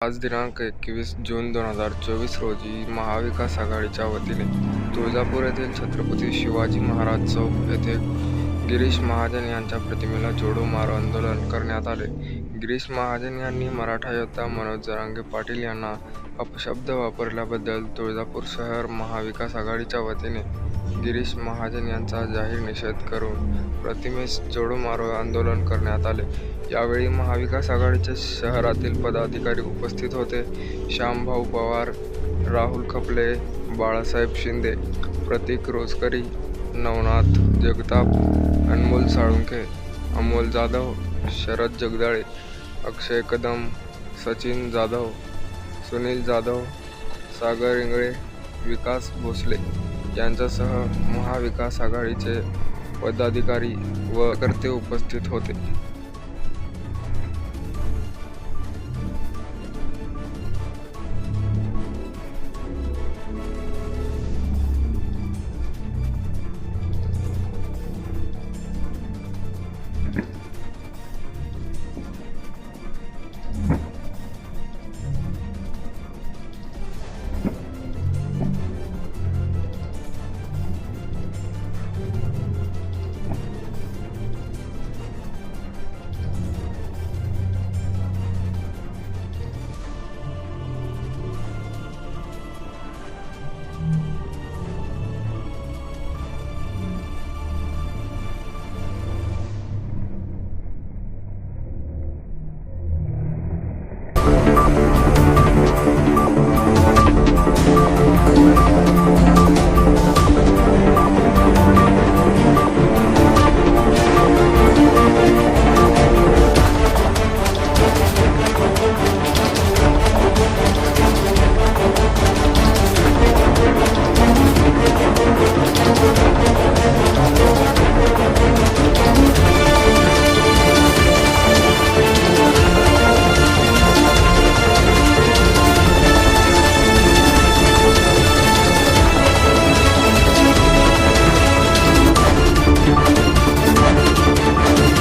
आज दिनांक एकवीस जून दोन हजार चोवीस रोजी महाविकास आघाडीच्या वतीने तुळजापूर येथील छत्रपती शिवाजी महाराज चौक येथे गिरीश महाजन यांच्या प्रतिमेला जोडो मारो आंदोलन करण्यात आले. गिरीश महाजन यांनी मराठा योद्धा मनोज जरांगे पाटील यांना अपशब्द वापरल्याबद्दल तुळजापूर शहर महाविकास आघाडीच्या वतीने गिरीश महाजन यांचा जाहीर निषेध करून प्रतिमेस जोडो मारो आंदोलन करण्यात आले. यावेळी महाविकास आघाडीचे शहरातील पदाधिकारी उपस्थित होते. श्यामभाऊ पवार राहुल खपले बाळासाहेब शिंदे प्रतीक रोजकरी नवनाथ जगताप अनमोल साळुंखे अमोल जाधव शरद जगदाळे अक्षय कदम सचिन जाधव सुनील जाधव सागर इंगळे विकास भोसले यांच्यासह महाविकास आघाडीचे पदाधिकारी व कर्ते उपस्थित होते.